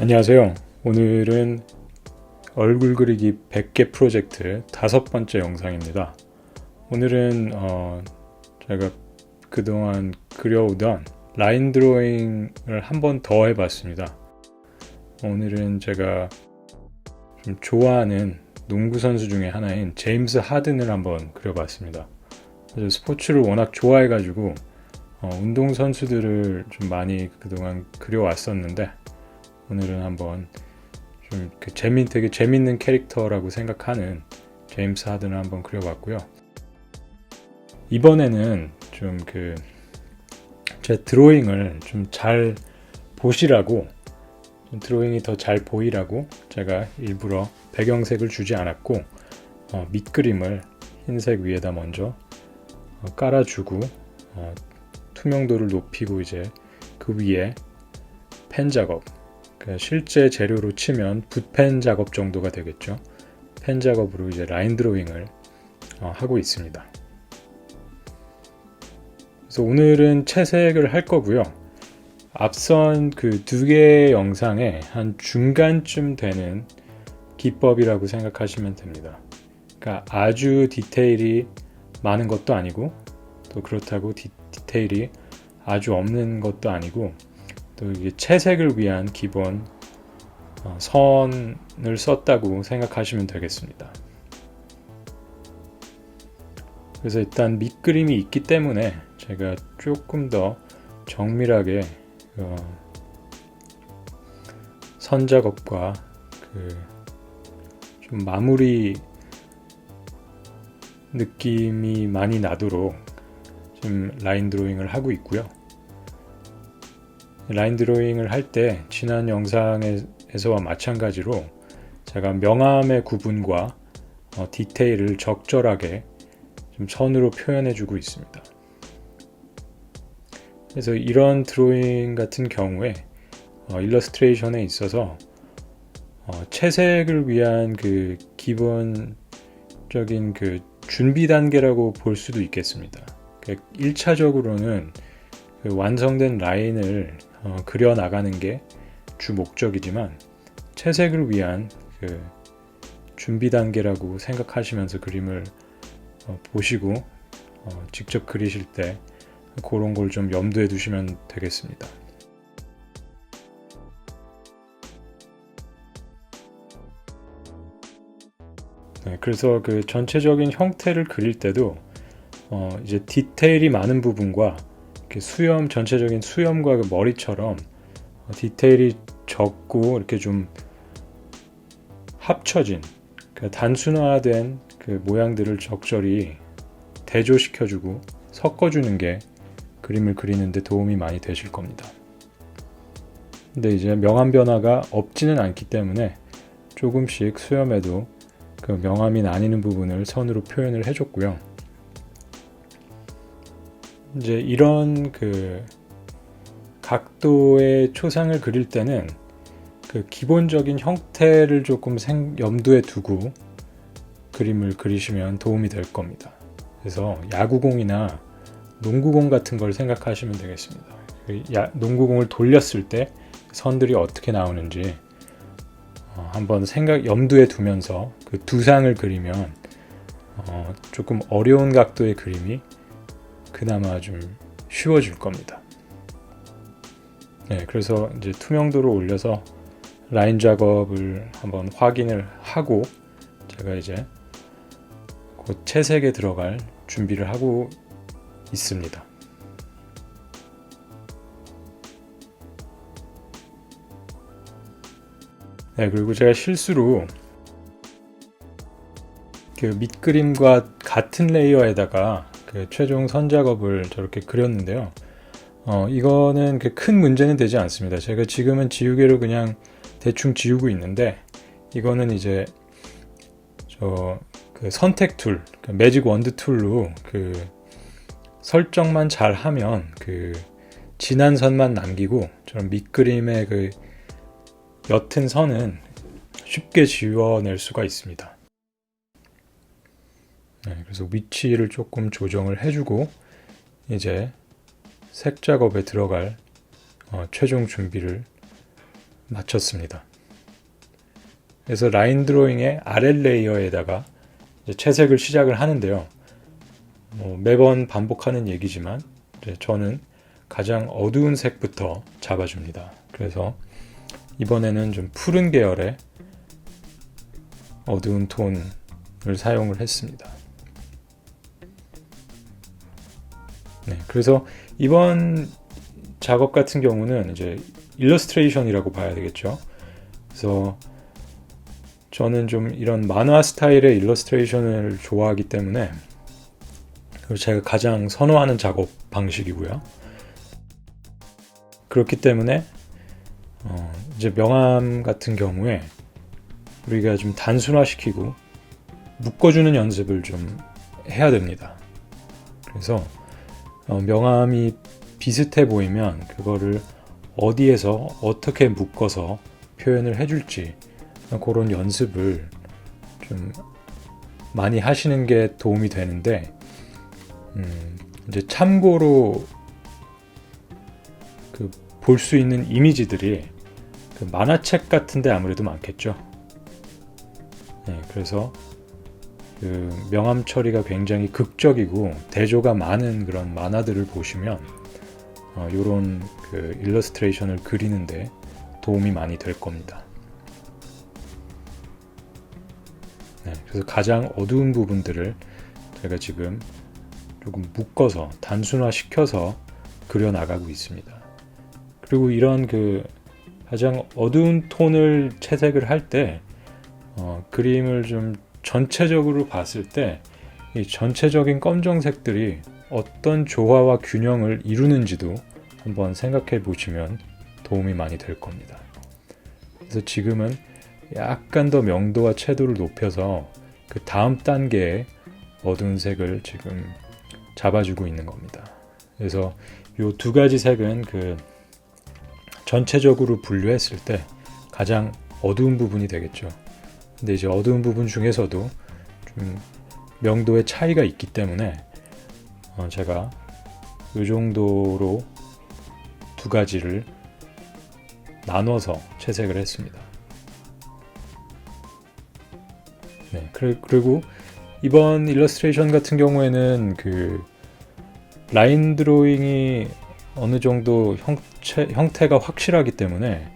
안녕하세요. 오늘은 얼굴 그리기 100개 프로젝트 다섯 번째 영상입니다. 오늘은 어, 제가 그동안 그려오던 라인 드로잉을 한 번 더 해봤습니다. 오늘은 제가 좀 좋아하는 농구 선수 중에 하나인 제임스 하든을 한번 그려봤습니다. 스포츠를 워낙 좋아해가지고 어, 운동 선수들을 좀 많이 그동안 그려왔었는데 오늘은 한번 좀 그 재미 되게 재밌는 캐릭터라고 생각하는 제임스 하든을 한번 그려봤고요. 이번에는 좀 그 제 드로잉을 좀 잘 보시라고 좀 드로잉이 더 잘 보이라고 제가 일부러 배경색을 주지 않았고 어, 밑그림을 흰색 위에다 먼저 어, 깔아주고 어, 투명도를 높이고 이제 그 위에 펜 작업 그 실제 재료로 치면 붓펜 작업 정도가 되겠죠. 펜 작업으로 이제 라인 드로잉을 어, 하고 있습니다. 그래서 오늘은 채색을 할 거고요. 앞선 그 두 개의 영상에 한 중간쯤 되는 기법이라고 생각하시면 됩니다. 그러니까 아주 디테일이 많은 것도 아니고 또 그렇다고 디, 디테일이 아주 없는 것도 아니고 또 이게 채색을 위한 기본 어, 선을 썼다고 생각하시면 되겠습니다. 그래서 일단 밑그림이 있기 때문에 제가 조금 더 정밀하게 어, 선 작업과 그 좀 마무리 느낌이 많이 나도록 지금 라인 드로잉을 하고 있고요. 라인 드로잉을 할 때 지난 영상에서와 마찬가지로 제가 명암의 구분과 어, 디테일을 적절하게 좀 선으로 표현해 주고 있습니다. 그래서 이런 드로잉 같은 경우에 어, 일러스트레이션에 있어서 어, 채색을 위한 그 기본적인 그 준비 단계라고 볼 수도 있겠습니다. 1차적으로는 그 완성된 라인을 어, 그려 나가는 게 주 목적이지만 채색을 위한 그 준비 단계라고 생각하시면서 그림을 어, 보시고 어, 직접 그리실 때 그런 걸 좀 염두에 두시면 되겠습니다. 네, 그래서 그 전체적인 형태를 그릴 때도 어, 이제 디테일이 많은 부분과 수염 전체적인 수염과 그 머리처럼 어, 디테일이 적고 이렇게 좀 합쳐진 그 단순화된 그 모양들을 적절히 대조시켜주고 섞어주는 게 그림을 그리는데 도움이 많이 되실 겁니다. 근데 이제 명암 변화가 없지는 않기 때문에 조금씩 수염에도 그 명암이 나뉘는 부분을 선으로 표현을 해줬고요. 이제 이런 그 각도의 초상을 그릴 때는 그 기본적인 형태를 조금 생, 염두에 두고 그림을 그리시면 도움이 될 겁니다. 그래서 야구공이나 농구공 같은 걸 생각하시면 되겠습니다. 그 야, 농구공을 돌렸을 때 선들이 어떻게 나오는지 어, 한번 생각 염두에 두면서 그 두상을 그리면 어, 조금 어려운 각도의 그림이 그나마 좀 쉬워질 겁니다. 네, 그래서 이제 투명도를 올려서 라인 작업을 한번 확인을 하고 제가 이제 곧 채색에 들어갈 준비를 하고 있습니다. 네, 그리고 제가 실수로 그 밑그림과 같은 레이어에다가 그 최종 선 작업을 저렇게 그렸는데요. 어, 이거는 큰 문제는 되지 않습니다. 제가 지금은 지우개로 그냥 대충 지우고 있는데 이거는 이제 저 그 선택 툴, 그 매직 원드 툴로 그 설정만 잘 하면 그 진한 선만 남기고 저런 밑그림의 그 옅은 선은 쉽게 지워낼 수가 있습니다. 네, 그래서 위치를 조금 조정을 해주고 이제 색 작업에 들어갈 어, 최종 준비를 마쳤습니다. 그래서 라인 드로잉의 아래 레이어에다가 채색을 시작을 하는데요. 뭐 매번 반복하는 얘기지만 저는 가장 어두운 색부터 잡아줍니다. 그래서 이번에는 좀 푸른 계열의 어두운 톤을 사용을 했습니다. 네, 그래서 이번 작업 같은 경우는 이제 일러스트레이션이라고 봐야 되겠죠. 그래서 저는 좀 이런 만화 스타일의 일러스트레이션을 좋아하기 때문에 제가 가장 선호하는 작업 방식이고요. 그렇기 때문에 어 이제 명암 같은 경우에 우리가 좀 단순화시키고 묶어주는 연습을 좀 해야 됩니다. 그래서 어 명암이 비슷해 보이면 그거를 어디에서 어떻게 묶어서 표현을 해줄지 그런 연습을 좀 많이 하시는 게 도움이 되는데 음 이제 참고로 그 볼 수 있는 이미지들이 그 만화책 같은데 아무래도 많겠죠. 네, 그래서 그 명암 처리가 굉장히 극적이고 대조가 많은 그런 만화들을 보시면 어, 이런 그 일러스트레이션을 그리는데 도움이 많이 될 겁니다. 네, 그래서 가장 어두운 부분들을 제가 지금 조금 묶어서 단순화 시켜서 그려 나가고 있습니다. 그리고 이런 그 가장 어두운 톤을 채색을 할때 어, 그림을 좀 전체적으로 봤을 때 이 전체적인 검정색들이 어떤 조화와 균형을 이루는지도 한번 생각해 보시면 도움이 많이 될 겁니다. 그래서 지금은 약간 더 명도와 채도를 높여서 그 다음 단계의 어두운 색을 지금 잡아주고 있는 겁니다. 그래서 이 두 가지 색은 그 전체적으로 분류했을 때 가장 어두운 부분이 되겠죠. 근데 이제 어두운 부분 중에서도 좀 명도의 차이가 있기 때문에 어 제가 이 정도로 두 가지를 나눠서 채색을 했습니다. 네, 그리고 이번 일러스트레이션 같은 경우에는 그 라인 드로잉이 어느 정도 형체, 형태가 확실하기 때문에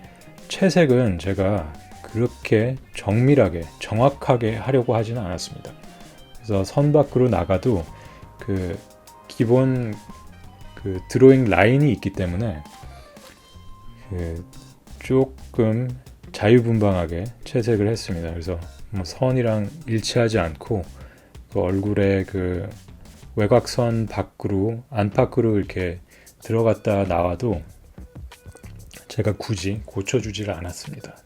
채색은 제가 그렇게 정밀하게 정확하게 하려고 하지는 않았습니다. 그래서 선 밖으로 나가도 그 기본 그 드로잉 라인이 있기 때문에 그 조금 자유분방하게 채색을 했습니다. 그래서 뭐 선이랑 일치하지 않고 그 얼굴에 그 외곽선 밖으로 안팎으로 이렇게 들어갔다 나와도 제가 굳이 고쳐주지를 않았습니다.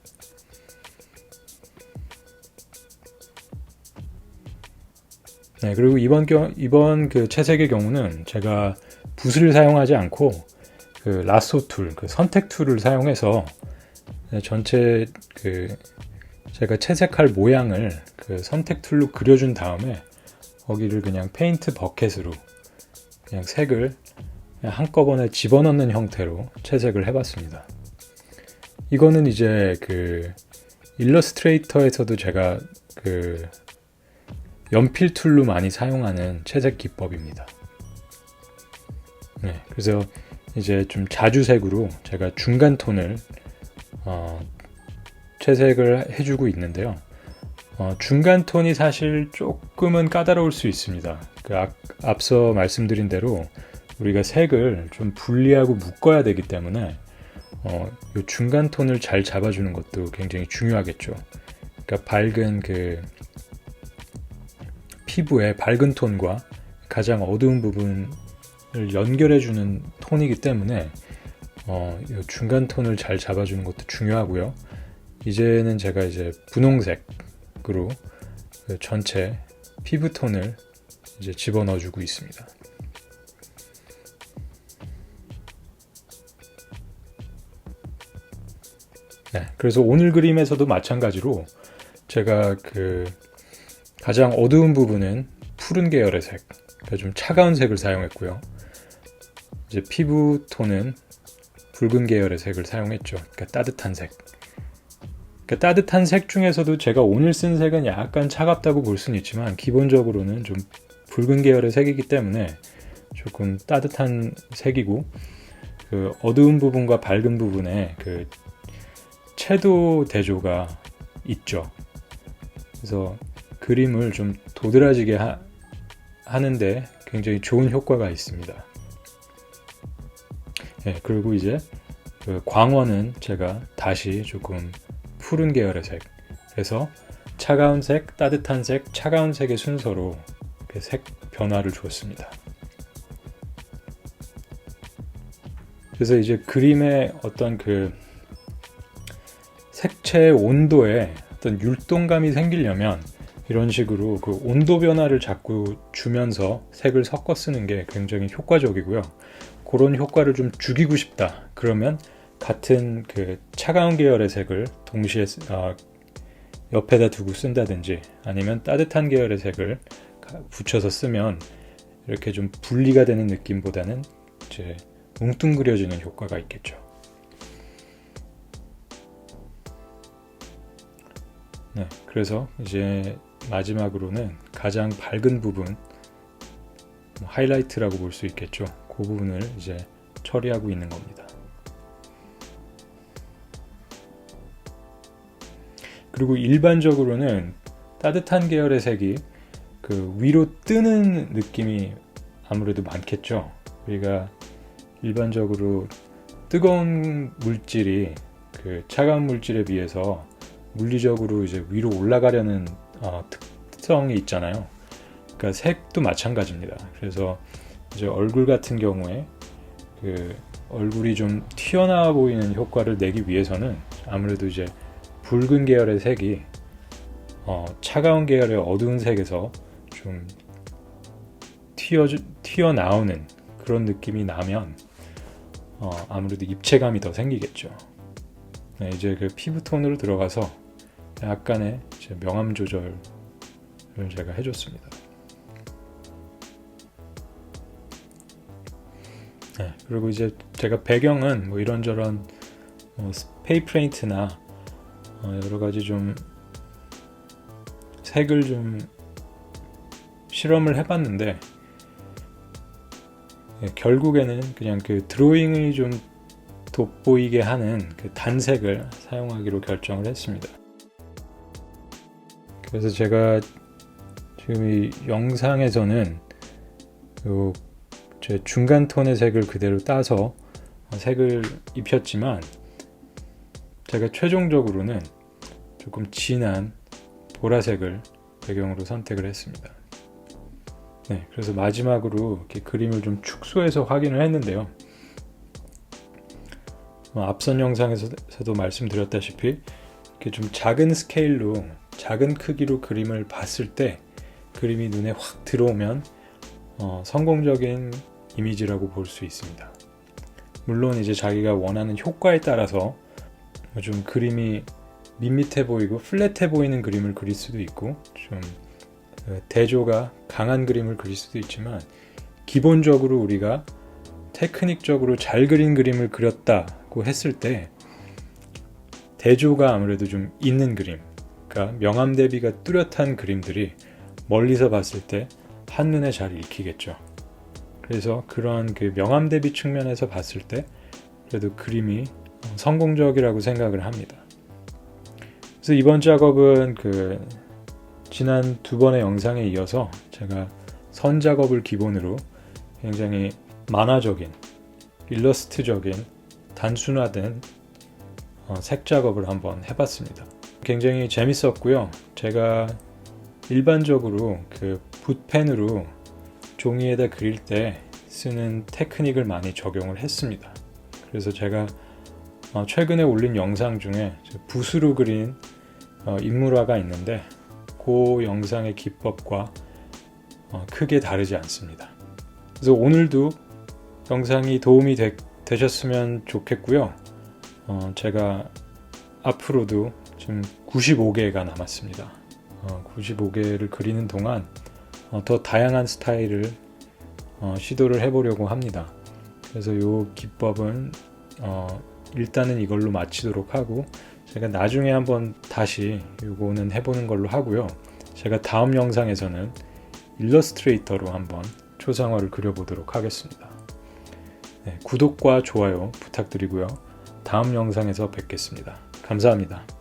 네, 그리고 이번 경 이번 그 채색의 경우는 제가 붓을 사용하지 않고 그 라소 툴, 그 선택 툴을 사용해서 전체 그 제가 채색할 모양을 그 선택 툴로 그려준 다음에 거기를 그냥 페인트 버켓으로 그냥 색을 그냥 한꺼번에 집어넣는 형태로 채색을 해봤습니다. 이거는 이제 그 일러스트레이터에서도 제가 그 연필 툴로 많이 사용하는 채색 기법입니다. 네, 그래서 이제 좀 자주색으로 제가 중간 톤을 어, 채색을 해주고 있는데요. 어, 중간 톤이 사실 조금은 까다로울 수 있습니다. 그 앞, 앞서 말씀드린 대로 우리가 색을 좀 분리하고 묶어야 되기 때문에 어, 이 중간 톤을 잘 잡아주는 것도 굉장히 중요하겠죠. 그러니까 밝은 그 피부의 밝은 톤과 가장 어두운 부분을 연결해주는 톤이기 때문에 어, 이 중간 톤을 잘 잡아주는 것도 중요하고요. 이제는 제가 이제 분홍색으로 그 전체 피부 톤을 이제 집어넣어주고 있습니다. 네, 그래서 오늘 그림에서도 마찬가지로 제가 그 가장 어두운 부분은 푸른 계열의 색, 좀 차가운 색을 사용했고요. 이제 피부 톤은 붉은 계열의 색을 사용했죠. 그러니까 따뜻한 색. 그러니까 따뜻한 색 중에서도 제가 오늘 쓴 색은 약간 차갑다고 볼 수는 있지만 기본적으로는 좀 붉은 계열의 색이기 때문에 조금 따뜻한 색이고 그 어두운 부분과 밝은 부분에 그 채도 대조가 있죠. 그래서 그림을 좀 도드라지게 하, 하는데 굉장히 좋은 효과가 있습니다. 네, 그리고 이제 그 광원은 제가 다시 조금 푸른 계열의 색. 그래서 차가운 색, 따뜻한 색, 차가운 색의 순서로 색 변화를 주었습니다. 그래서 이제 그림의 어떤 그 색채의 온도에 어떤 율동감이 생기려면 이런 식으로 그 온도 변화를 자꾸 주면서 색을 섞어 쓰는 게 굉장히 효과적이고요. 그런 효과를 좀 죽이고 싶다. 그러면 같은 그 차가운 계열의 색을 동시에 쓰- 어, 옆에다 두고 쓴다든지 아니면 따뜻한 계열의 색을 가- 붙여서 쓰면 이렇게 좀 분리가 되는 느낌보다는 이제 뭉뚱그려지는 효과가 있겠죠. 네, 그래서 이제 마지막으로는 가장 밝은 부분 뭐 하이라이트라고 볼 수 있겠죠. 그 부분을 이제 처리하고 있는 겁니다. 그리고 일반적으로는 따뜻한 계열의 색이 그 위로 뜨는 느낌이 아무래도 많겠죠. 우리가 일반적으로 뜨거운 물질이 그 차가운 물질에 비해서 물리적으로 이제 위로 올라가려는 어, 특성이 있잖아요. 그러니까 색도 마찬가지입니다. 그래서 이제 얼굴 같은 경우에 그 얼굴이 좀 튀어나와 보이는 효과를 내기 위해서는 아무래도 이제 붉은 계열의 색이 어, 차가운 계열의 어두운 색에서 좀 튀어 튀어나오는 그런 느낌이 나면 어, 아무래도 입체감이 더 생기겠죠. 네, 이제 그 피부 톤으로 들어가서 약간의 명암 조절을 제가 해줬습니다. 네, 그리고 이제 제가 배경은 뭐 이런저런 뭐 스페이 프레인트나 어, 여러 가지 좀 색을 좀 실험을 해봤는데 예, 결국에는 그냥 그 드로잉을 좀 돋보이게 하는 그 단색을 사용하기로 결정을 했습니다. 그래서 제가 지금 이 영상에서는 요제 중간 톤의 색을 그대로 따서 색을 입혔지만 제가 최종적으로는 조금 진한 보라색을 배경으로 선택을 했습니다. 네, 그래서 마지막으로 이렇게 그림을 좀 축소해서 확인을 했는데요. 어, 앞선 영상에서도 말씀드렸다시피 이렇게 좀 작은 스케일로 작은 크기로 그림을 봤을 때 그림이 눈에 확 들어오면 어, 성공적인 이미지라고 볼 수 있습니다. 물론 이제 자기가 원하는 효과에 따라서 좀 그림이 밋밋해 보이고 플랫해 보이는 그림을 그릴 수도 있고 좀 어, 대조가 강한 그림을 그릴 수도 있지만 기본적으로 우리가 테크닉적으로 잘 그린 그림을 그렸다고 했을 때 대조가 아무래도 좀 있는 그림 그러니까 명암 대비가 뚜렷한 그림들이 멀리서 봤을 때 한눈에 잘 읽히겠죠. 그래서 그런 그 명암 대비 측면에서 봤을 때 그래도 그림이 성공적이라고 생각을 합니다. 그래서 이번 작업은 그 지난 두 번의 영상에 이어서 제가 선 작업을 기본으로 굉장히 만화적인, 일러스트적인, 단순화된 어, 색 작업을 한번 해봤습니다. 굉장히 재밌었고요. 제가 일반적으로 그 붓펜으로 종이에다 그릴 때 쓰는 테크닉을 많이 적용을 했습니다. 그래서 제가 어, 최근에 올린 영상 중에 붓으로 그린 어, 인물화가 있는데 그 영상의 기법과 어, 크게 다르지 않습니다. 그래서 오늘도 영상이 도움이 되, 셨으면 좋겠고요. 어, 제가 앞으로도 지금 95개가 남았습니다. 어, 95개를 그리는 동안 어, 더 다양한 스타일을 어, 시도를 해보려고 합니다. 그래서 이 기법은 어, 일단은 이걸로 마치도록 하고 제가 나중에 한번 다시 이거는 해보는 걸로 하고요. 제가 다음 영상에서는 일러스트레이터로 한번 초상화를 그려보도록 하겠습니다. 네, 구독과 좋아요 부탁드리고요. 다음 영상에서 뵙겠습니다. 감사합니다.